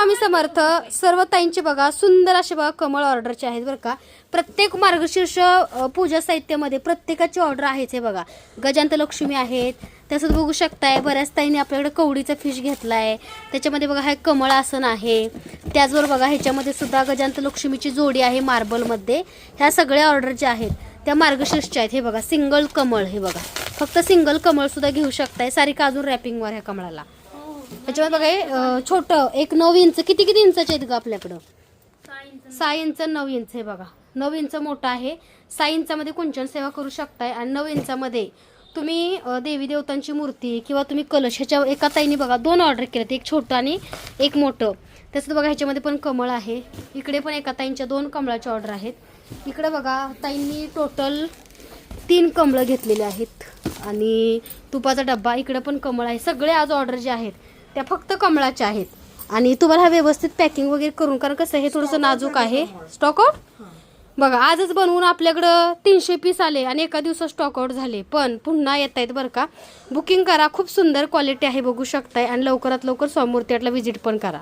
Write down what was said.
स्वामी समर्थ सर्व ताईंचे बघा सुंदर असे बघा कमळ ऑर्डरचे आहेत बरं का. प्रत्येक मार्गशीर्ष पूजा साहित्यामध्ये प्रत्येकाची ऑर्डर आहेच हे बघा. गजांत लक्ष्मी आहेत तसंच बघू शकताय बऱ्याच ताईंनी आपल्याकडे कवडीचा फिश घेतलाय. त्याच्यामध्ये बघा हा कमळ आसन आहे. त्याचबरोबर बघा ह्याच्यामध्ये सुद्धा गजांत लक्ष्मीची जोडी आहे मार्बलमध्ये. ह्या सगळ्या ऑर्डर ज्या आहेत त्या मार्गशीर्षच्या आहेत हे बघा. सिंगल कमळ हे बघा. फक्त सिंगल कमळ सुद्धा घेऊ शकताय. सारिका अजून रॅपिंगवर ह्या कमळाला. त्याच्यामध्ये बघा हे, छोटं एक नऊ इंच किती किती इंचाचे आहेत ग आपल्याकडं? सहा इंच. नऊ इंच हे बघा. नऊ इंच मोठं आहे. सहा इंचामध्ये कुंचन सेवा करू शकताय आणि नऊ इंचामध्ये तुम्ही देवी देवतांची मूर्ती किंवा तुम्ही कलश ह्याच्या एका ताईने बघा दोन ऑर्डर केलेत. एक छोटं आणि एक मोठं. तसंच बघा ह्याच्यामध्ये पण कमळ आहे. इकडे पण एका ताईंच्या दोन कमळाच्या ऑर्डर आहेत. इकडे बघा ताईंनी टोटल तीन कमळं घेतलेले आहेत. आणि तुपाचा डब्बा इकडे पण कमळ आहे. सगळे आज ऑर्डर जे आहेत त्या फक्त कमळाच्या आहेत. आणि तुम्हाला हा व्यवस्थित पॅकिंग वगैरे करून कारण कसं हे थोडंसं नाजूक आहे. स्टॉक आउट बघा आजच बनवून आपल्याकडं तीनशे पीस आले आणि एका दिवसात स्टॉक आउट झाले. पण पुन्हा येत आहेत बरं का. बुकिंग करा खूप सुंदर क्वालिटी आहे बघू शकताय. आणि लवकरात लवकर स्वामूर्ती आटला व्हिजिट पण करा.